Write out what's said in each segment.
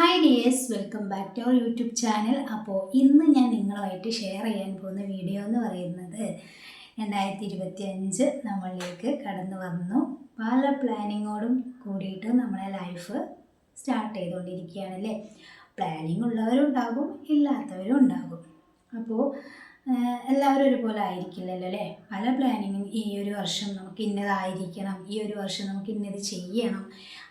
Hi dears welcome back to our YouTube channel അപ്പോൾ ഇന്ന് ഞാൻ നിങ്ങളുമായിട്ട് ഷെയർ ചെയ്യാൻ പോകുന്ന വീഡിയോ എന്ന് പറയുന്നത് രണ്ടായിരത്തി ഇരുപത്തി അഞ്ച് നമ്മളിലേക്ക് കടന്നു വന്നു. പല പ്ലാനിങ്ങോടും കൂടിയിട്ട് നമ്മളെ ലൈഫ് സ്റ്റാർട്ട് ചെയ്തുകൊണ്ടിരിക്കുകയാണല്ലേ പ്ലാനിങ് ഉള്ളവരുണ്ടാകും ഇല്ലാത്തവരും ഉണ്ടാകും അപ്പോൾ എല്ലാവരും ഒരുപോലെ ആയിരിക്കില്ലല്ലോ അല്ലേ? പല പ്ലാനിങ്ങും ഈ ഒരു വർഷം നമുക്ക് ഇന്നതായിരിക്കണം ഈ ഒരു വർഷം നമുക്ക് ഇന്നത് ചെയ്യണം.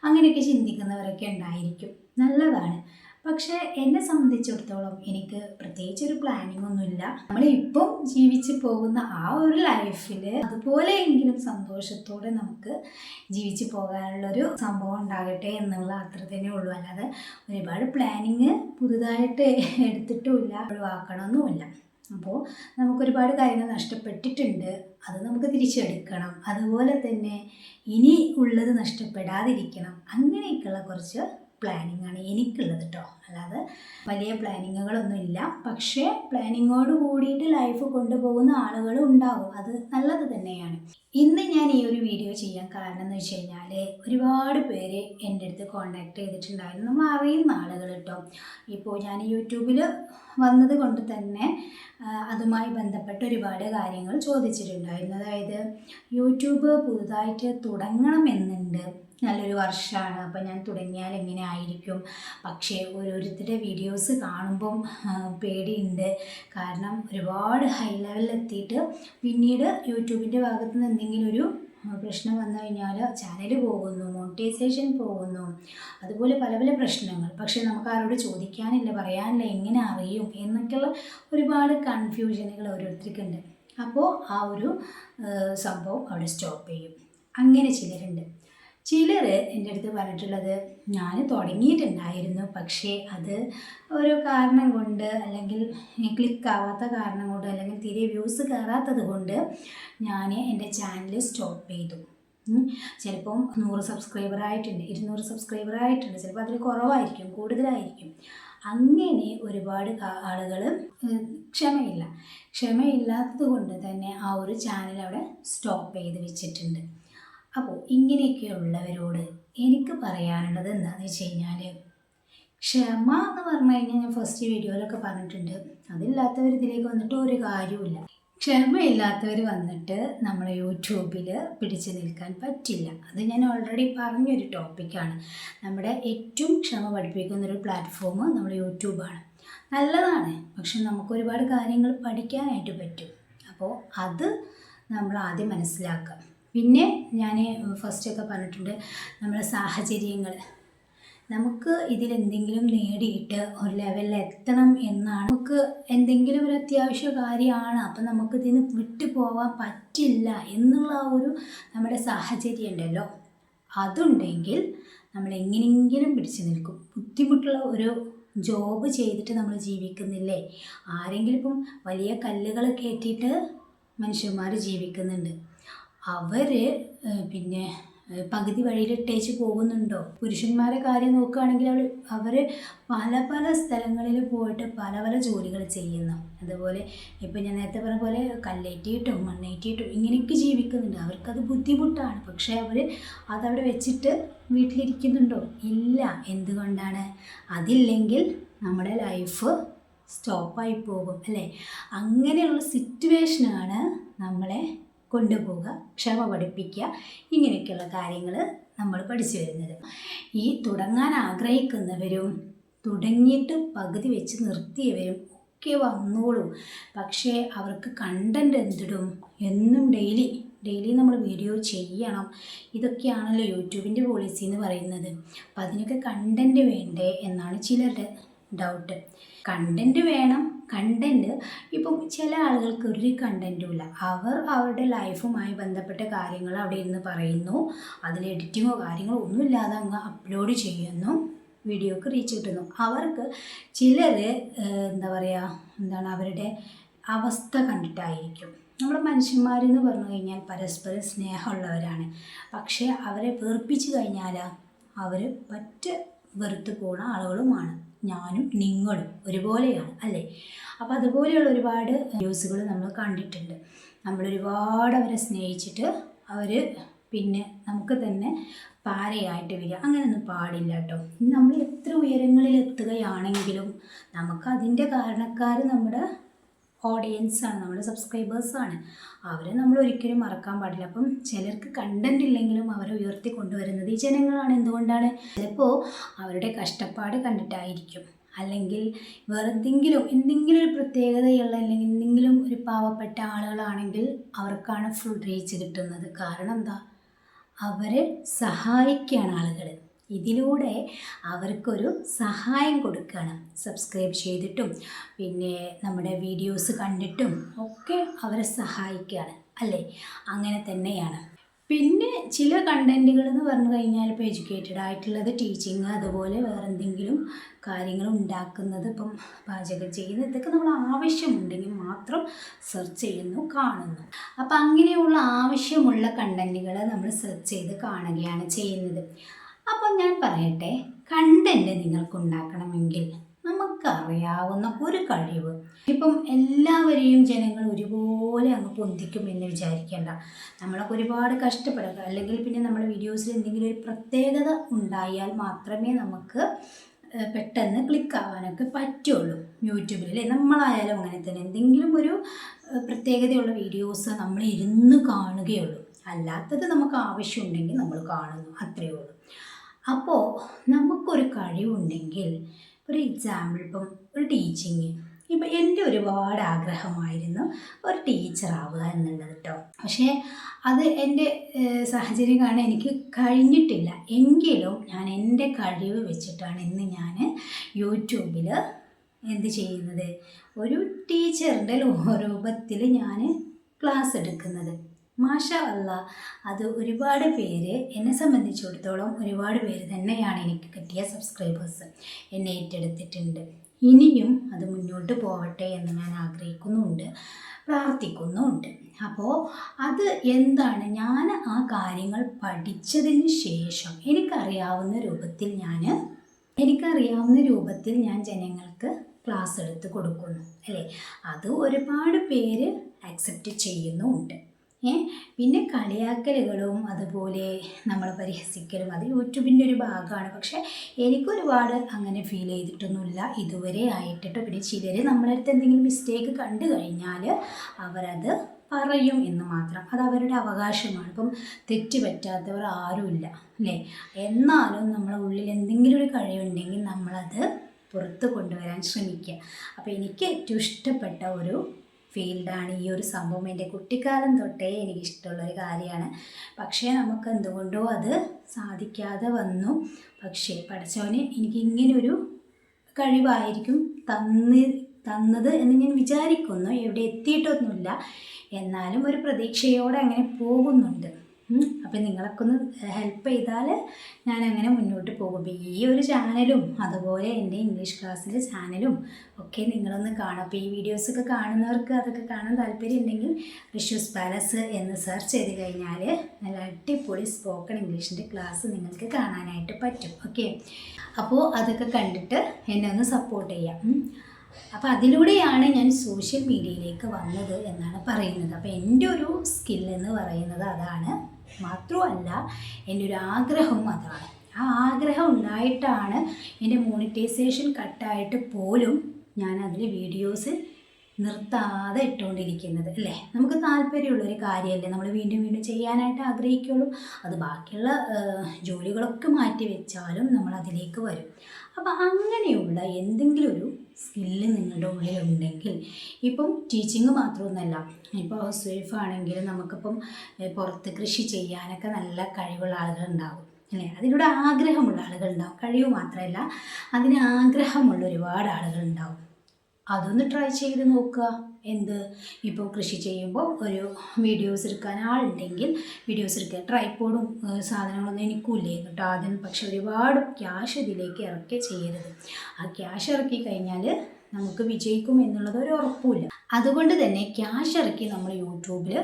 അങ്ങനെയൊക്കെ ചിന്തിക്കുന്നവരൊക്കെ ഉണ്ടായിരിക്കും. നല്ലതാണ്. പക്ഷേ എന്നെ സംബന്ധിച്ചിടത്തോളം എനിക്ക് പ്രത്യേകിച്ച് ഒരു പ്ലാനിങ് ഒന്നുമില്ല നമ്മളിപ്പം ജീവിച്ച് പോകുന്ന ആ ഒരു ലൈഫിൽ അതുപോലെയെങ്കിലും സന്തോഷത്തോടെ നമുക്ക് ജീവിച്ച് പോകാനുള്ളൊരു സംഭവം ഉണ്ടാകട്ടെ എന്നുള്ള അത്ര തന്നെ ഉള്ളൂ. അല്ലാതെ ഒരുപാട് പ്ലാനിങ് പുതുതായിട്ട് എടുത്തിട്ടുമില്ല ഒഴിവാക്കണമെന്നുമില്ല. അപ്പോൾ നമുക്കൊരുപാട് കാര്യങ്ങൾ നഷ്ടപ്പെട്ടിട്ടുണ്ട്. അത് നമുക്ക് തിരിച്ചെടുക്കണം. അതുപോലെ തന്നെ ഇനി ഉള്ളത് നഷ്ടപ്പെടാതിരിക്കണം. അങ്ങനെയൊക്കെയുള്ള കുറച്ച് പ്ലാനിങ് ആണ് എനിക്കുള്ളത് കേട്ടോ അല്ലാതെ വലിയ പ്ലാനിങ്ങുകളൊന്നും ഇല്ല. പക്ഷേ പ്ലാനിങ്ങോട് കൂടിയിട്ട് ലൈഫ് കൊണ്ടുപോകുന്ന ആളുകൾ ഉണ്ടാകും. അത് നല്ലത് തന്നെയാണ്. ഇന്ന് ഞാൻ ഈ ഒരു വീഡിയോ ചെയ്യാൻ കാരണം എന്ന് വെച്ച് കഴിഞ്ഞാൽ ഒരുപാട് പേര് എന്റെ അടുത്ത് കോണ്ടാക്ട് ചെയ്തിട്ടുണ്ടായിരുന്നു. അറിയുന്ന ആളുകൾ കേട്ടോ ഇപ്പോൾ ഞാൻ യൂട്യൂബിൽ വന്നത് കൊണ്ട് തന്നെ അതുമായി ബന്ധപ്പെട്ട് ഒരുപാട് കാര്യങ്ങൾ ചോദിച്ചിട്ടുണ്ടായിരുന്നു അതായത് യൂട്യൂബ് പുതുതായിട്ട് തുടങ്ങണമെന്നുണ്ട്. നല്ലൊരു വർഷമാണ് അപ്പോൾ ഞാൻ തുടങ്ങിയാൽ എങ്ങനെ ആയിരിക്കും? പക്ഷേ ഓരോരുത്തരുടെ വീഡിയോസ് കാണുമ്പം പേടിയുണ്ട്. കാരണം ഒരുപാട് ഹൈ ലെവലിൽ എത്തിയിട്ട് പിന്നീട് യൂട്യൂബിന്റെ ഭാഗത്ത് നിന്ന് എന്തെങ്കിലും ഒരു പ്രശ്നം വന്നു കഴിഞ്ഞാൽ ചാനൽ പോകുന്നു മോണിറ്റൈസേഷൻ പോകുന്നു. അതുപോലെ പല പല പ്രശ്നങ്ങൾ. പക്ഷേ നമുക്ക് ആരോട് ചോദിക്കാനില്ല പറയാനില്ല എങ്ങനെ അറിയും എന്നൊക്കെയുള്ള ഒരുപാട് കൺഫ്യൂഷനുകൾ ഓരോരുത്തർക്കുണ്ട്. അപ്പോൾ ആ ഒരു സംഭവം അവിടെ സ്റ്റോപ്പ് ചെയ്യും. അങ്ങനെ ചിലരുണ്ട്. ചിലർ എന്റെ അടുത്ത് പറഞ്ഞിട്ടുള്ളത് ഞാൻ തുടങ്ങിയിട്ടുണ്ടായിരുന്നു പക്ഷേ അത് ഒരു കാരണം കൊണ്ട് അല്ലെങ്കിൽ ക്ലിക്ക് ആവാത്ത കാരണം കൊണ്ട് അല്ലെങ്കിൽ തീരെ വ്യൂസ് കയറാത്തത് കൊണ്ട് ഞാൻ എന്റെ ചാനൽ സ്റ്റോപ്പ് ചെയ്തു. ചിലപ്പം നൂറ് സബ്സ്ക്രൈബർ ആയിട്ടുണ്ട് ഇരുന്നൂറ് സബ്സ്ക്രൈബർ ആയിട്ടുണ്ട്. ചിലപ്പോൾ അതിൽ കുറവായിരിക്കും കൂടുതലായിരിക്കും. അങ്ങനെ ഒരുപാട് ആളുകൾ ക്ഷമയില്ല. ക്ഷമയില്ലാത്തത് കൊണ്ട് തന്നെ ആ ഒരു ചാനൽ അവിടെ സ്റ്റോപ്പ് ചെയ്ത് വെച്ചിട്ടുണ്ട്. അപ്പോൾ ഇങ്ങനെയൊക്കെയുള്ളവരോട് എനിക്ക് പറയാനുള്ളത് എന്താണെന്ന് വെച്ച് കഴിഞ്ഞാൽ ക്ഷമ എന്ന് പറഞ്ഞു കഴിഞ്ഞാൽ ഞാൻ ഫസ്റ്റ് വീഡിയോയിലൊക്കെ പറഞ്ഞിട്ടുണ്ട്. അതില്ലാത്തവർ ഇതിലേക്ക് വന്നിട്ട് ഒരു കാര്യവുമില്ല. ക്ഷമയില്ലാത്തവർ വന്നിട്ട് നമ്മളെ യൂട്യൂബിൽ പിടിച്ചു നിൽക്കാൻ പറ്റില്ല. അത് ഞാൻ ഓൾറെഡി പറഞ്ഞൊരു ടോപ്പിക്കാണ് നമ്മുടെ ഏറ്റവും ക്ഷമ പഠിപ്പിക്കുന്നൊരു പ്ലാറ്റ്ഫോം നമ്മുടെ യൂട്യൂബാണ് നല്ലതാണ്. പക്ഷെ നമുക്ക് ഒരുപാട് കാര്യങ്ങൾ പഠിക്കാനായിട്ട് പറ്റും. അപ്പോൾ അത് നമ്മൾ ആദ്യം മനസ്സിലാക്കുക. പിന്നെ ഞാൻ ഫസ്റ്റൊക്കെ പറഞ്ഞിട്ടുണ്ട് നമ്മുടെ സാഹചര്യങ്ങൾ നമുക്ക് ഇതിലെന്തെങ്കിലും നേടിയിട്ട് ഒരു ലെവലിൽ എത്തണം എന്നാണ്. നമുക്ക് എന്തെങ്കിലും ഒരു അത്യാവശ്യ കാര്യമാണ് അപ്പം നമുക്ക് ഇതിന് വിട്ടു പോകാൻ പറ്റില്ല എന്നുള്ള ആ ഒരു നമ്മുടെ സാഹചര്യം ഉണ്ടല്ലോ. അതുണ്ടെങ്കിൽ നമ്മൾ എങ്ങനെയെങ്കിലും പിടിച്ചു നിൽക്കും. ബുദ്ധിമുട്ടുള്ള ഒരു ജോബ് ചെയ്തിട്ട് നമ്മൾ ജീവിക്കുന്നില്ലേ? ആരെങ്കിലും ഇപ്പം വലിയ കല്ലുകൾ കയറ്റിയിട്ട് മനുഷ്യന്മാർ ജീവിക്കുന്നുണ്ട്. അവർ പിന്നെ ഏഹ് വഴിയിൽ ഇട്ടേച്ച് പോകുന്നുണ്ടോ? പുരുഷന്മാരെ കാര്യം നോക്കുകയാണെങ്കിൽ അവർ അവർ പല പല സ്ഥലങ്ങളിൽ പോയിട്ട് പല പല ജോലികൾ ചെയ്യുന്നു. അതുപോലെ ഇപ്പം ഞാൻ നേരത്തെ പറഞ്ഞ പോലെ കല്ലേറ്റിയിട്ടും മണ്ണേറ്റിയിട്ടും ഇങ്ങനെയൊക്കെ ജീവിക്കുന്നുണ്ട്. അവർക്കത് ബുദ്ധിമുട്ടാണ്. പക്ഷേ അവർ അതവിടെ വെച്ചിട്ട് വീട്ടിലിരിക്കുന്നുണ്ടോ? ഇല്ല. എന്തുകൊണ്ടാണ്? അതില്ലെങ്കിൽ നമ്മുടെ ലൈഫ് സ്റ്റോപ്പായി പോകും അല്ലേ? അങ്ങനെയുള്ള സിറ്റുവേഷനാണ് നമ്മളെ കൊണ്ടുപോവുക ക്ഷമ പഠിപ്പിക്കുക ഇങ്ങനെയൊക്കെയുള്ള കാര്യങ്ങൾ നമ്മൾ പഠിച്ചു വരുന്നത്. ഈ തുടങ്ങാൻ ആഗ്രഹിക്കുന്നവരും തുടങ്ങിയിട്ട് പകുതി വെച്ച് നിർത്തിയവരും ഒക്കെ വന്നോളൂ. പക്ഷേ അവർക്ക് കണ്ടന്റ് എന്തിടും? എന്നും ഡെയിലി ഡെയിലി നമ്മൾ വീഡിയോ ചെയ്യണം. ഇതൊക്കെയാണല്ലോ യൂട്യൂബിന്റെ പോളിസി എന്ന് പറയുന്നത്. അപ്പം അതിനൊക്കെ കണ്ടന്റ് വേണ്ടേ എന്നാണ് ചിലരുടെ ഡൗട്ട് കണ്ടന്റ് വേണം. കണ്ടന്റ് ഇപ്പം ചില ആളുകൾക്ക് ഒരു കണ്ടന്റും ഇല്ല. അവർ അവരുടെ ലൈഫുമായി ബന്ധപ്പെട്ട കാര്യങ്ങൾ അവിടെ ഇരുന്ന് പറയുന്നു. അതിൽ എഡിറ്റിങ്ങോ കാര്യങ്ങളോ ഒന്നുമില്ലാതെ അങ്ങ് അപ്ലോഡ് ചെയ്യുന്നു. വീഡിയോക്ക് റീച്ച് കിട്ടുന്നു. അവർക്ക് ചിലർ എന്താ പറയുക എന്താണ് അവരുടെ അവസ്ഥ കണ്ടിട്ടായിരിക്കും. നമ്മൾ മനുഷ്യന്മാരെന്ന് പറഞ്ഞു കഴിഞ്ഞാൽ പരസ്പരം സ്നേഹമുള്ളവരാണ്. പക്ഷേ അവരെ വെറുപ്പിച്ച് കഴിഞ്ഞാൽ അവർ പറ്റ വെറുത്ത് പോകുന്ന ആളുകളുമാണ്. ഞാനും നിങ്ങളും ഒരുപോലെയാണ് അല്ലേ? അപ്പോൾ അതുപോലെയുള്ള ഒരുപാട് ന്യൂസുകൾ നമ്മൾ കണ്ടിട്ടുണ്ട്. നമ്മളൊരുപാട് അവരെ സ്നേഹിച്ചിട്ട് അവർ പിന്നെ നമുക്ക് തന്നെ പാരയായിട്ട് വരിക. അങ്ങനെയൊന്നും പാടില്ല കേട്ടോ നമ്മൾ എത്ര ഉയരങ്ങളിൽ എത്തുകയാണെങ്കിലും നമുക്ക് അതിന്റെ കാരണക്കാർ നമ്മുടെ ഓഡിയൻസാണ് നമ്മുടെ സബ്സ്ക്രൈബേഴ്സാണ് അവരെ നമ്മൾ ഒരിക്കലും മറക്കാൻ പാടില്ല. അപ്പം ചിലർക്ക് കണ്ടന്റ് ഇല്ലെങ്കിലും അവരെ ഉയർത്തി കൊണ്ടുവരുന്നത് ഈ ജനങ്ങളാണ്. എന്തുകൊണ്ടാണ്? ചിലപ്പോൾ അവരുടെ കഷ്ടപ്പാട് കണ്ടിട്ടായിരിക്കും. അല്ലെങ്കിൽ വേറെന്തെങ്കിലും എന്തെങ്കിലും ഒരു പ്രത്യേകതയുള്ള അല്ലെങ്കിൽ എന്തെങ്കിലും ഒരു പാവപ്പെട്ട ആളുകളാണെങ്കിൽ അവർക്കാണ് ഫുൾ റീച്ച് കിട്ടുന്നത്. കാരണം എന്താ? അവരെ സഹായിക്കുകയാണ് ആളുകൾ ഇതിലൂടെ അവർക്കൊരു സഹായം കൊടുക്കുകയാണ് സബ്സ്ക്രൈബ് ചെയ്തിട്ടും പിന്നെ നമ്മുടെ വീഡിയോസ് കണ്ടിട്ടും ഒക്കെ അവരെ സഹായിക്കുകയാണ് അല്ലേ? അങ്ങനെ തന്നെയാണ്. പിന്നെ ചില കണ്ടന്റുകൾ എന്ന് പറഞ്ഞു കഴിഞ്ഞാൽ ഇപ്പോൾ എഡ്യൂക്കേറ്റഡ് ആയിട്ടുള്ളത് ടീച്ചിങ് അതുപോലെ വേറെ എന്തെങ്കിലും കാര്യങ്ങൾ ഉണ്ടാക്കുന്നത് ഇപ്പം പാചകം ചെയ്യുന്നത് ഇതൊക്കെ നമ്മൾ ആവശ്യമുണ്ടെങ്കിൽ മാത്രം സെർച്ച് ചെയ്യുന്നു കാണുന്നു. അപ്പം അങ്ങനെയുള്ള ആവശ്യമുള്ള കണ്ടന്റുകൾ നമ്മൾ സെർച്ച് ചെയ്ത് കാണുകയാണ് ചെയ്യുന്നത്. അപ്പം ഞാൻ പറയട്ടെ കണ്ടന്റ് നിങ്ങൾക്ക് ഉണ്ടാക്കണമെങ്കിൽ നമുക്കറിയാവുന്ന ഒരു കഴിവ്. ഇപ്പം എല്ലാവരെയും ജനങ്ങൾ ഒരുപോലെ അങ്ങ് പൊന്തിക്കും എന്ന് വിചാരിക്കേണ്ട. നമ്മളൊക്കെ ഒരുപാട് കഷ്ടപ്പെടുക. അല്ലെങ്കിൽ പിന്നെ നമ്മുടെ വീഡിയോസിൽ എന്തെങ്കിലും ഒരു പ്രത്യേകത ഉണ്ടായാൽ മാത്രമേ നമുക്ക് പെട്ടെന്ന് ക്ലിക്ക് ആവാനൊക്കെ പറ്റുള്ളൂ. യൂട്യൂബിൽ അല്ലേ? നമ്മളായാലും അങ്ങനെ തന്നെ. എന്തെങ്കിലും ഒരു പ്രത്യേകതയുള്ള വീഡിയോസ് നമ്മൾ ഇരുന്ന് കാണുകയുള്ളൂ. അല്ലാത്തത് നമുക്ക് ആവശ്യമുണ്ടെങ്കിൽ നമ്മൾ കാണുന്നു. അത്രയേ ഉള്ളൂ. അപ്പോൾ നമുക്കൊരു കഴിവുണ്ടെങ്കിൽ ഒരു എക്സാമ്പിൾ ഇപ്പം ഒരു ടീച്ചിങ് ഇപ്പം എന്റെ ഒരുപാട് ആഗ്രഹമായിരുന്നു ഒരു ടീച്ചറാവുക എന്നുള്ളത് കേട്ടോ പക്ഷേ അത് എന്റെ സാഹചര്യം കാരണം എനിക്ക് കഴിഞ്ഞിട്ടില്ല. എങ്കിലും ഞാൻ എന്റെ കഴിവ് വെച്ചിട്ടാണ് ഇന്ന് ഞാൻ യൂട്യൂബിൽ എന്ത് ചെയ്യുന്നത്? ഒരു ടീച്ചറിന്റെ രൂപത്തിൽ ഞാൻ ക്ലാസ് എടുക്കുന്നത്. മാഷ അല്ല അത് ഒരുപാട് പേര് എന്നെ സംബന്ധിച്ചിടത്തോളം ഒരുപാട് പേര് തന്നെയാണ് എനിക്ക് കിട്ടിയ സബ്സ്ക്രൈബേഴ്സ് എന്നെ ഏറ്റെടുത്തിട്ടുണ്ട്. ഇനിയും അത് മുന്നോട്ട് പോവട്ടെ എന്ന് ഞാൻ ആഗ്രഹിക്കുന്നുണ്ട്. പ്രാർത്ഥിക്കുന്നുമുണ്ട് അപ്പോൾ അത് എന്താണ്? ഞാൻ ആ കാര്യങ്ങൾ പഠിച്ചതിന് ശേഷം എനിക്കറിയാവുന്ന രൂപത്തിൽ ഞാൻ എനിക്കറിയാവുന്ന രൂപത്തിൽ ഞാൻ ജനങ്ങൾക്ക് ക്ലാസ് എടുത്ത് കൊടുക്കുന്നു. അല്ലേ? അത് ഒരുപാട് പേര് അക്സെപ്റ്റ് ചെയ്യുന്നുമുണ്ട് പിന്നെ കളിയാക്കലുകളും അതുപോലെ നമ്മൾ പരിഹസിക്കലും അത് യൂട്യൂബിന്റെ ഒരു ഭാഗമാണ്. പക്ഷേ എനിക്കൊരുപാട് അങ്ങനെ ഫീൽ ചെയ്തിട്ടൊന്നുമില്ല. ഇതുവരെ ആയിട്ടിട്ട്. പിന്നെ ചിലർ നമ്മളെ അടുത്ത് എന്തെങ്കിലും മിസ്റ്റേക്ക് കണ്ടു കഴിഞ്ഞാൽ അവരത് പറയും എന്ന് മാത്രം. അത് അവരുടെ അവകാശമാണ്. ഇപ്പം തെറ്റ് പറ്റാത്തവർ ആരുമില്ല അല്ലേ? എന്നാലും നമ്മളെ ഉള്ളിൽ എന്തെങ്കിലും ഒരു കഴിവുണ്ടെങ്കിൽ നമ്മളത് പുറത്ത് കൊണ്ടുവരാൻ ശ്രമിക്കുക. അപ്പോൾ എനിക്ക് ഏറ്റവും ഇഷ്ടപ്പെട്ട ഒരു ഫീൽഡാണ് ഈ ഒരു സംഭവം. എന്റെ കുട്ടിക്കാലം തൊട്ടേ എനിക്കിഷ്ടമുള്ളൊരു കാര്യമാണ്. പക്ഷേ നമുക്ക് എന്തുകൊണ്ടോ അത് സാധിക്കാതെ വന്നു. പക്ഷേ പഠിച്ചവന് എനിക്കിങ്ങനൊരു കഴിവായിരിക്കും തന്ന് തന്നത് എന്ന് ഞാൻ വിചാരിക്കുന്നു. എവിടെ എത്തിയിട്ടൊന്നുമില്ല. എന്നാലും ഒരു പ്രതീക്ഷയോടെ അങ്ങനെ പോകുന്നുണ്ട്. അപ്പം നിങ്ങളൊക്കെ ഒന്ന് ഹെൽപ്പ് ചെയ്താൽ ഞാൻ അങ്ങനെ മുന്നോട്ട് പോകും. ഈ ഒരു ചാനലും അതുപോലെ എന്റെ ഇംഗ്ലീഷ് ക്ലാസ്സിന്റെ ചാനലും ഒക്കെ നിങ്ങളൊന്ന് കാണും. അപ്പോൾ ഈ വീഡിയോസൊക്കെ കാണുന്നവർക്ക് അതൊക്കെ കാണാൻ താല്പര്യം ഉണ്ടെങ്കിൽ റിഷ്യൂസ് പാലസ് എന്ന് സെർച്ച് ചെയ്ത് കഴിഞ്ഞാൽ നല്ല അടിപൊളി സ്പോക്കൺ ഇംഗ്ലീഷിന്റെ ക്ലാസ് നിങ്ങൾക്ക് കാണാനായിട്ട് പറ്റും. ഓക്കെ അപ്പോൾ അതൊക്കെ കണ്ടിട്ട് എന്നെ ഒന്ന് സപ്പോർട്ട് ചെയ്യാം. അപ്പോൾ അതിലൂടെയാണ് ഞാൻ സോഷ്യൽ മീഡിയയിലേക്ക് വന്നത് എന്നാണ് പറയുന്നത്. അപ്പോൾ എന്റെ ഒരു സ്കില്ലെന്ന് പറയുന്നത് അതാണ് മാത്രമല്ല എന്റെ ഒരു ആഗ്രഹവും അതാണ്. ആ ആഗ്രഹം ഉണ്ടായിട്ടാണ് എന്റെ മോണിറ്റൈസേഷൻ കട്ടായിട്ട് പോലും ഞാൻ അതിൽ വീഡിയോസ് നിർത്താതെ ഇട്ടുകൊണ്ടിരിക്കുന്നത് അല്ലേ? നമുക്ക് താല്പര്യമുള്ളൊരു കാര്യമല്ലേ? നമ്മൾ വീണ്ടും വീണ്ടും ചെയ്യാനായിട്ട് ആഗ്രഹിക്കുള്ളൂ. അത് ബാക്കിയുള്ള ജോലികളൊക്കെ മാറ്റി വെച്ചാലും നമ്മൾ അതിലേക്ക് വരും. അപ്പോൾ അങ്ങനെയുള്ള എന്തെങ്കിലും ഒരു സ്കില്ല് നിങ്ങളുടെ ഉള്ളിലുണ്ടെങ്കിൽ ഇപ്പം ടീച്ചിങ് മാത്രമൊന്നുമല്ല. ഇപ്പോൾ ഹൗസ് വൈഫ് ആണെങ്കിൽ നമുക്കിപ്പം പുറത്ത് കൃഷി ചെയ്യാനൊക്കെ നല്ല കഴിവുള്ള ആളുകളുണ്ടാകും അല്ലേ? അതിലൂടെ ആഗ്രഹമുള്ള ആളുകളുണ്ടാവും. കഴിവ് മാത്രമല്ല അതിന് ആഗ്രഹമുള്ള ഒരുപാട് ആളുകളുണ്ടാവും. അതൊന്ന് ട്രൈ ചെയ്ത് നോക്കുക. എന്ത്? ഇപ്പോൾ കൃഷി ചെയ്യുമ്പോൾ ഒരു വീഡിയോസ് എടുക്കാൻ ആളുണ്ടെങ്കിൽ വീഡിയോസ് എടുക്കുക ട്രൈപ്പോഡും സാധനങ്ങളൊന്നും എനിക്കില്ലേ കേട്ടോ ആദ്യം പക്ഷെ ഒരുപാട് ക്യാഷ് ഇതിലേക്ക് ഇറക്കി ചെയ്യരുത്. ആ ക്യാഷ് ഇറക്കി കഴിഞ്ഞാൽ നമുക്ക് വിജയിക്കും എന്നുള്ളത് ഒരു ഉറപ്പുമില്ല. അതുകൊണ്ട് തന്നെ ക്യാഷ് ഇറക്കി നമ്മൾ യൂട്യൂബിൽ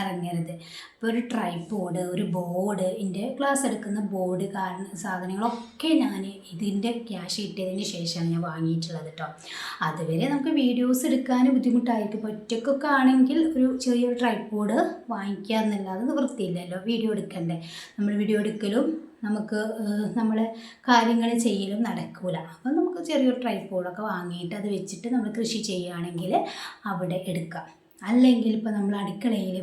ഇറങ്ങരുത്. ഇപ്പോൾ ഒരു ട്രൈപ്പോഡ് ഒരു ബോർഡ് എന്റെ ക്ലാസ് എടുക്കുന്ന ബോർഡ് കാരണം സാധനങ്ങളൊക്കെ ഞാൻ ഇതിന്റെ ക്യാഷ് കിട്ടിയതിന് ശേഷമാണ് ഞാൻ വാങ്ങിയിട്ടുള്ളത് കേട്ടോ അതുവരെ നമുക്ക് വീഡിയോസ് എടുക്കാൻ ബുദ്ധിമുട്ടായിരിക്കും ഇപ്പോൾ ഒറ്റക്കൊക്കെ ആണെങ്കിൽ ഒരു ചെറിയൊരു ട്രൈപ്പോഡ് വാങ്ങിക്കുക എന്നല്ലാതെ നിവൃത്തിയില്ലല്ലോ വീഡിയോ എടുക്കണ്ടേ. നമ്മൾ വീഡിയോ എടുക്കലും നമുക്ക് നമ്മൾ കാര്യങ്ങൾ ചെയ്യലും നടക്കൂല. അപ്പം നമുക്ക് ചെറിയൊരു ട്രൈപ്പോഡൊക്കെ വാങ്ങിയിട്ട് അത് വെച്ചിട്ട് നമ്മൾ കൃഷി ചെയ്യുകയാണെങ്കിൽ അവിടെ എടുക്കാം. അല്ലെങ്കിൽ ഇപ്പോൾ നമ്മൾ അടുക്കളയിൽ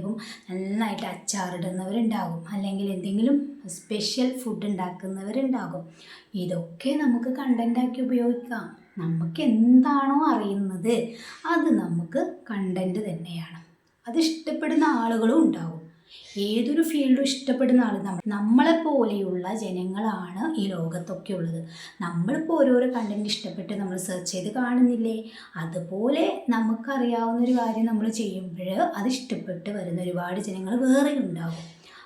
നന്നായിട്ട് അച്ചാറിടുന്നവരുണ്ടാകും. അല്ലെങ്കിൽ എന്തെങ്കിലും സ്പെഷ്യൽ ഫുഡ് ഉണ്ടാക്കുന്നവരുണ്ടാകും. ഇതൊക്കെ നമുക്ക് കണ്ടന്റാക്കി ഉപയോഗിക്കാം. നമുക്ക് എന്താണോ അറിയുന്നത് അത് നമുക്ക് കണ്ടന്റ് തന്നെയാണ്. അത് ഇഷ്ടപ്പെടുന്ന ആളുകളും ഉണ്ടാവും ഏതൊരു ഫീൽഡും ഇഷ്ടപ്പെടുന്ന ആൾ നമ്മൾ നമ്മളെ പോലെയുള്ള ജനങ്ങളാണ് ഈ ലോകത്തൊക്കെ ഉള്ളത്. നമ്മളിപ്പോൾ ഓരോരോ കണ്ടന്റ് ഇഷ്ടപ്പെട്ട് നമ്മൾ സെർച്ച് ചെയ്ത് കാണുന്നില്ലേ? അതുപോലെ നമുക്കറിയാവുന്ന ഒരു കാര്യം നമ്മൾ ചെയ്യുമ്പോൾ അത് ഇഷ്ടപ്പെട്ട് വരുന്ന ഒരുപാട് ജനങ്ങൾ വേറെ ഉണ്ടാകും.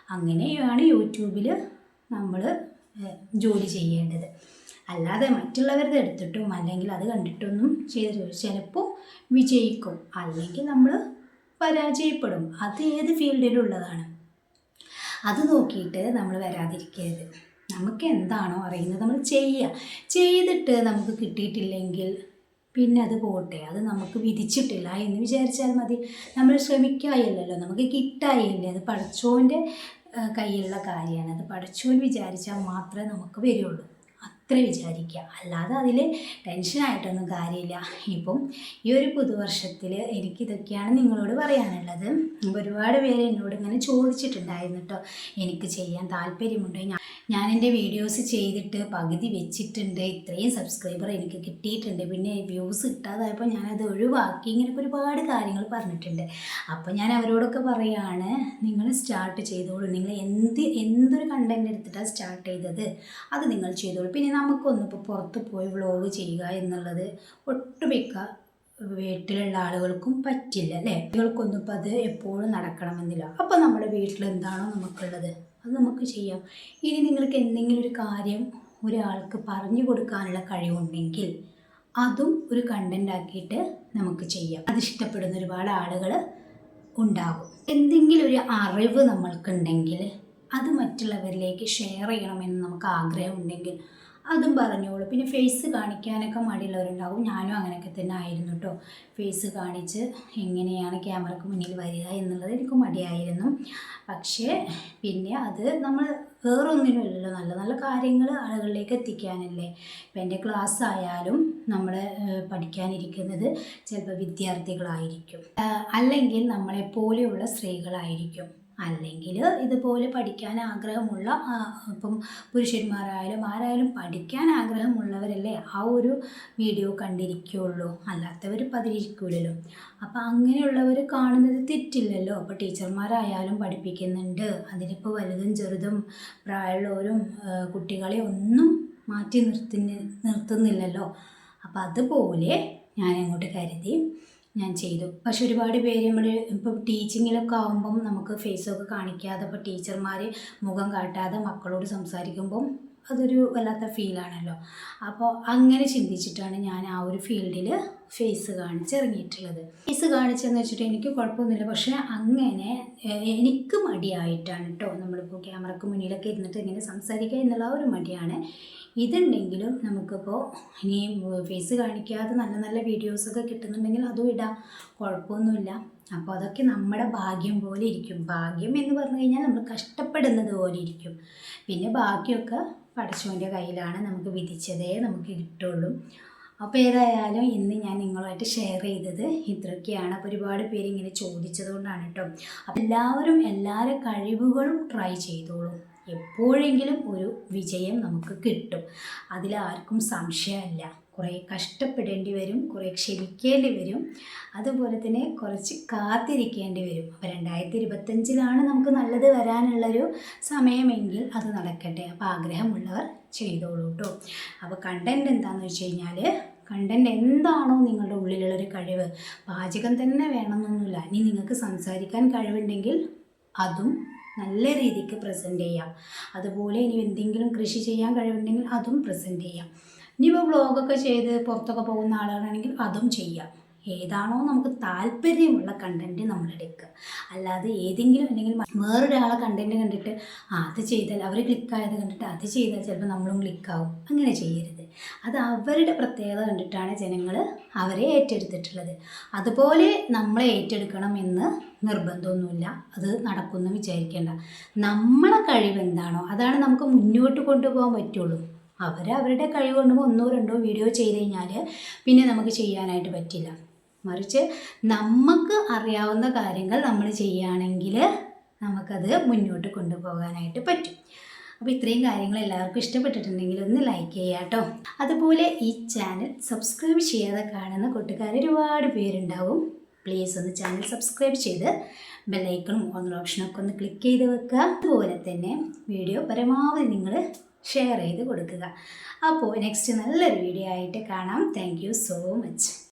അങ്ങനെയാണ് യൂട്യൂബിൽ നമ്മൾ ജോലി ചെയ്യേണ്ടത്. അല്ലാതെ മറ്റുള്ളവരുടെ എടുത്തിട്ടും അല്ലെങ്കിൽ അത് കണ്ടിട്ടൊന്നും ചെയ്ത് ചിലപ്പോൾ വിജയിക്കും. അല്ലെങ്കിൽ നമ്മൾ പരാജയപ്പെടും. അത് ഏത് ഫീൽഡിലുള്ളതാണ്? അത് നോക്കിയിട്ട് നമ്മൾ വരാതിരിക്കരുത്. നമുക്ക് എന്താണോ അറിയുന്നത് നമ്മൾ ചെയ്യുക. ചെയ്തിട്ട് നമുക്ക് കിട്ടിയിട്ടില്ലെങ്കിൽ പിന്നെ അത് പോട്ടെ. അത് നമുക്ക് വിധിച്ചിട്ടില്ല എന്ന് വിചാരിച്ചാൽ മതി. നമ്മൾ ശ്രമിക്കായില്ലല്ലോ. നമുക്ക് കിട്ടായില്ലേ? അത് പഠിച്ചോന്റെ കയ്യിലുള്ള കാര്യമാണ്. അത് പഠിച്ചോൻ വിചാരിച്ചാൽ മാത്രമേ നമുക്ക് വരുള്ളൂ. അത്ര വിചാരിക്കുക അല്ലാതെ അതിൽ ടെൻഷനായിട്ടൊന്നും കാര്യമില്ല. ഇപ്പം ഈ ഒരു പുതുവർഷത്തിൽ എനിക്കിതൊക്കെയാണ് നിങ്ങളോട് പറയാനുള്ളത്. ഒരുപാട് പേര് എന്നോട് ഇങ്ങനെ ചോദിച്ചിട്ടുണ്ടായിരുന്നു കേട്ടോ എനിക്ക് ചെയ്യാൻ താല്പര്യമുണ്ട്. ഞാൻ എന്റെ വീഡിയോസ് ചെയ്തിട്ട് പകുതി വെച്ചിട്ടുണ്ട്. ഇത്രയും സബ്സ്ക്രൈബർ എനിക്ക് കിട്ടിയിട്ടുണ്ട്. പിന്നെ വ്യൂസ് കിട്ടാതായപ്പോൾ ഞാനത് ഒഴിവാക്കി. ഇങ്ങനെയൊക്കെ ഒരുപാട് കാര്യങ്ങൾ പറഞ്ഞിട്ടുണ്ട്. അപ്പോൾ ഞാൻ അവരോടൊക്കെ പറയുകയാണ് നിങ്ങൾ സ്റ്റാർട്ട് ചെയ്തോളൂ. നിങ്ങൾ എന്ത് എന്തൊരു കണ്ടന്റ് എടുത്തിട്ടാണ് സ്റ്റാർട്ട് ചെയ്തത്? അത് നിങ്ങൾ ചെയ്തോളൂ. പിന്നെ നമുക്കൊന്നും ഇപ്പോൾ പുറത്ത് പോയി വ്ളോഗ് ചെയ്യുക എന്നുള്ളത് ഒട്ടുമിക്ക വീട്ടിലുള്ള ആളുകൾക്കും പറ്റില്ല അല്ലേ? കുട്ടികൾക്കൊന്നും ഇപ്പോൾ അത് എപ്പോഴും നടക്കണമെന്നില്ല. അപ്പോൾ നമ്മുടെ വീട്ടിൽ എന്താണോ നമുക്കുള്ളത്? അത് നമുക്ക് ചെയ്യാം. ഇനി നിങ്ങൾക്ക് എന്തെങ്കിലും ഒരു കാര്യം ഒരാൾക്ക് പറഞ്ഞു കൊടുക്കാനുള്ള കഴിവുണ്ടെങ്കിൽ അതും ഒരു കണ്ടന്റ് ആക്കിയിട്ട് നമുക്ക് ചെയ്യാം. അത് ഇഷ്ടപ്പെടുന്ന ഒരുപാട് ആളുകൾ ഉണ്ടാകും. എന്തെങ്കിലും ഒരു അറിവ് നമ്മൾക്കുണ്ടെങ്കിൽ അത് മറ്റുള്ളവരിലേക്ക് ഷെയർ ചെയ്യണമെന്ന് നമുക്ക് ആഗ്രഹമുണ്ടെങ്കിൽ അതും പറഞ്ഞോളൂ. പിന്നെ ഫേസ് കാണിക്കാനൊക്കെ മടിയുള്ളവരുണ്ടാവും. ഞാനും അങ്ങനെയൊക്കെ തന്നെ ആയിരുന്നു കേട്ടോ ഫേസ് കാണിച്ച് എങ്ങനെയാണ് ക്യാമറക്ക് മുന്നിൽ വരിക എന്നുള്ളത് എനിക്ക് മടിയായിരുന്നു. പക്ഷേ പിന്നെ അത് നമ്മൾ വേറൊന്നിനുമല്ലല്ലോ. നല്ല നല്ല കാര്യങ്ങൾ ആളുകളിലേക്ക് എത്തിക്കാനല്ലേ. ഇപ്പം എന്റെ ക്ലാസ് ആയാലും നമ്മൾ പഠിക്കാനിരിക്കുന്നത് ചിലപ്പോൾ വിദ്യാർത്ഥികളായിരിക്കും. അല്ലെങ്കിൽ നമ്മളെപ്പോലെയുള്ള സ്ത്രീകളായിരിക്കും. അല്ലെങ്കിൽ ഇതുപോലെ പഠിക്കാൻ ആഗ്രഹമുള്ള ഇപ്പം പുരുഷന്മാരായാലും ആരായാലും പഠിക്കാൻ ആഗ്രഹമുള്ളവരല്ലേ ആ ഒരു വീഡിയോ കണ്ടിരിക്കുകയുള്ളൂ അല്ലാത്തവർ പതിരിക്കൂലല്ലോ അപ്പം അങ്ങനെയുള്ളവർ കാണുന്നത് തെറ്റില്ലല്ലോ. അപ്പോൾ ടീച്ചർമാരായാലും പഠിപ്പിക്കുന്നുണ്ട്. അതിനിപ്പോൾ വലുതും ചെറുതും പ്രായമുള്ളവരും കുട്ടികളെ ഒന്നും മാറ്റി നിർത്തി നിർത്തുന്നില്ലല്ലോ. അപ്പം അതുപോലെ ഞാൻ അങ്ങോട്ട് കരുതി. ഞാൻ ചെയ്തു. പക്ഷെ ഒരുപാട് പേര് നമ്മൾ ഇപ്പോൾ ടീച്ചിങ്ങിലൊക്കെ ആകുമ്പം നമുക്ക് ഫേസൊക്കെ കാണിക്കാതെ ഇപ്പോൾ ടീച്ചർമാർ മുഖം കാട്ടാതെ മക്കളോട് സംസാരിക്കുമ്പം അതൊരു വല്ലാത്ത ഫീലാണല്ലോ. അപ്പോൾ അങ്ങനെ ചിന്തിച്ചിട്ടാണ് ഞാൻ ആ ഒരു ഫീൽഡിൽ ഫേസ് കാണിച്ചിറങ്ങിയിട്ടുള്ളത്. ഫേസ് കാണിച്ചെന്ന് വെച്ചിട്ട് എനിക്ക് കുഴപ്പമൊന്നുമില്ല. പക്ഷേ അങ്ങനെ എനിക്ക് മടിയായിട്ടാണ് കേട്ടോ നമ്മളിപ്പോൾ ക്യാമറക്ക് മുന്നിലൊക്കെ ഇരുന്നിട്ട് ഇങ്ങനെ സംസാരിക്കുക എന്നുള്ള ഒരു മടിയാണ്. ഇതുണ്ടെങ്കിലും നമുക്കിപ്പോൾ ഇനി ഫേസ് കാണിക്കാതെ നല്ല നല്ല വീഡിയോസൊക്കെ കിട്ടുന്നുണ്ടെങ്കിൽ അതും ഇടാം. കുഴപ്പമൊന്നുമില്ല. അപ്പോൾ അതൊക്കെ നമ്മുടെ ഭാഗ്യം പോലെ ഇരിക്കും. ഭാഗ്യം എന്ന് പറഞ്ഞു കഴിഞ്ഞാൽ നമ്മൾ കഷ്ടപ്പെടുന്നത് പോലെ ഇരിക്കും. പിന്നെ ബാക്കിയൊക്കെ പഠിച്ചവന്റെ കയ്യിലാണ് നമുക്ക് വിധിച്ചതേ നമുക്ക് കിട്ടുള്ളൂ. അപ്പോൾ ഏതായാലും ഇന്ന് ഞാൻ നിങ്ങളുമായിട്ട് ഷെയർ ചെയ്തത് ഇത്രയൊക്കെയാണ് അപ്പോൾ ഒരുപാട് പേര് ഇങ്ങനെ ചോദിച്ചതുകൊണ്ടാണ് കേട്ടോ അപ്പോൾ എല്ലാവരും എല്ലാവരുടെ കഴിവുകളും ട്രൈ ചെയ്തോളും. എപ്പോഴെങ്കിലും ഒരു വിജയം നമുക്ക് കിട്ടും. അതിലാർക്കും സംശയമല്ല. കുറേ കഷ്ടപ്പെടേണ്ടി വരും കുറേ ക്ഷമിക്കേണ്ടി വരും. അതുപോലെ തന്നെ കുറച്ച് കാത്തിരിക്കേണ്ടി വരും. അപ്പോൾ രണ്ടായിരത്തി ഇരുപത്തഞ്ചിലാണ് നമുക്ക് നല്ലത് വരാനുള്ളൊരു സമയമെങ്കിൽ അത് നടക്കട്ടെ. അപ്പോൾ ആഗ്രഹമുള്ളവർ ചെയ്തോളൂ കേട്ടോ അപ്പോൾ കണ്ടന്റ് എന്താണെന്ന് വെച്ച് കഴിഞ്ഞാൽ കണ്ടന്റ് എന്താണോ നിങ്ങളുടെ ഉള്ളിലുള്ളൊരു കഴിവ്. പാചകം തന്നെ വേണമെന്നൊന്നുമില്ല. ഇനി നിങ്ങൾക്ക് സംസാരിക്കാൻ കഴിവുണ്ടെങ്കിൽ അതും നല്ല രീതിക്ക് പ്രസന്റ് ചെയ്യാം. അതുപോലെ ഇനി എന്തെങ്കിലും കൃഷി ചെയ്യാൻ കഴിവുണ്ടെങ്കിൽ അതും പ്രസന്റ് ചെയ്യാം. ഇനിയിപ്പോൾ വ്ളോഗൊക്കെ ചെയ്ത് പുറത്തൊക്കെ പോകുന്ന ആളുകളാണെങ്കിൽ അതും ചെയ്യാം. ഏതാണോ നമുക്ക് താല്പര്യമുള്ള കണ്ടന്റ് നമ്മൾ എടുക്കുക അല്ലാതെ ഏതെങ്കിലും അല്ലെങ്കിൽ വേറൊരാളെ കണ്ടന്റ് കണ്ടിട്ട് അത് ചെയ്താൽ അവർ ക്ലിക്കായത് കണ്ടിട്ട് അത് ചെയ്താൽ ചിലപ്പോൾ നമ്മളും ക്ലിക്കാവും അങ്ങനെ ചെയ്യരുത്. അത് അവരുടെ പ്രത്യേകത കണ്ടിട്ടാണ് ജനങ്ങൾ അവരെ ഏറ്റെടുത്തിട്ടുള്ളത്. അതുപോലെ നമ്മളെ ഏറ്റെടുക്കണം എന്ന് നിർബന്ധമൊന്നുമില്ല. അത് നടക്കുമെന്ന് വിചാരിക്കേണ്ട. നമ്മളെ കഴിവ് എന്താണോ അതാണ് നമുക്ക് മുന്നോട്ട് കൊണ്ടുപോകാൻ പറ്റുള്ളൂ. അവർ അവരുടെ കഴിവ് കൊണ്ട് ഒന്നോ രണ്ടോ വീഡിയോ ചെയ്ത് കഴിഞ്ഞാൽ പിന്നെ നമുക്ക് ചെയ്യാനായിട്ട് പറ്റില്ല. മറിച്ച് നമുക്ക് അറിയാവുന്ന കാര്യങ്ങൾ നമ്മൾ ചെയ്യുകയാണെങ്കിൽ നമുക്കത് മുന്നോട്ട് കൊണ്ടുപോകാനായിട്ട് പറ്റും. അപ്പോൾ ഇത്രയും കാര്യങ്ങൾ എല്ലാവർക്കും ഇഷ്ടപ്പെട്ടിട്ടുണ്ടെങ്കിൽ ഒന്ന് ലൈക്ക് ചെയ്യുക കേട്ടോ. അതുപോലെ ഈ ചാനൽ സബ്സ്ക്രൈബ് ചെയ്യാതെ കാണുന്ന കൂട്ടുകാർ ഒരുപാട് പേരുണ്ടാവും. പ്ലീസ് ഒന്ന് ചാനൽ സബ്സ്ക്രൈബ് ചെയ്ത് ബെല്ലൈക്കണും ഓൺ ഓപ്ഷനൊക്കെ ഒന്ന് ക്ലിക്ക് ചെയ്ത് വെക്കുക. അതുപോലെ തന്നെ വീഡിയോ പരമാവധി നിങ്ങൾ ഷെയർ ചെയ്ത് കൊടുക്കുക. അപ്പോൾ നെക്സ്റ്റ് നല്ലൊരു വീഡിയോ ആയിട്ട് കാണാം. Thank so much